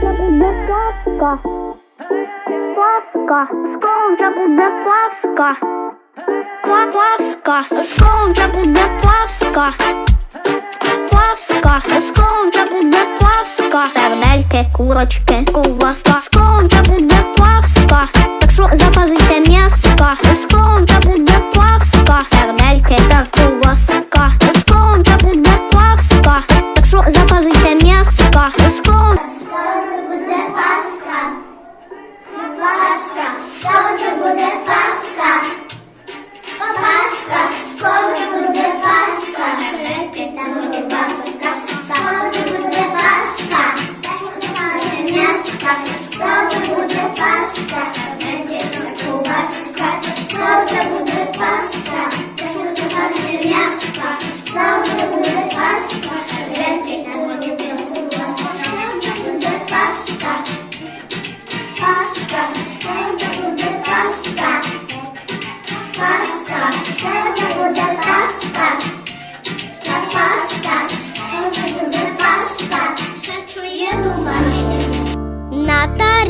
вже буде паска. Паска, скоро вже буде паска. Паска, скоро вже буде паска. Паска, скоро вже буде паска. Сердельки, курочки, куласка. casca.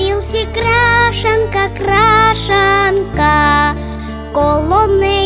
тарілці крашанка, крашанка, колони.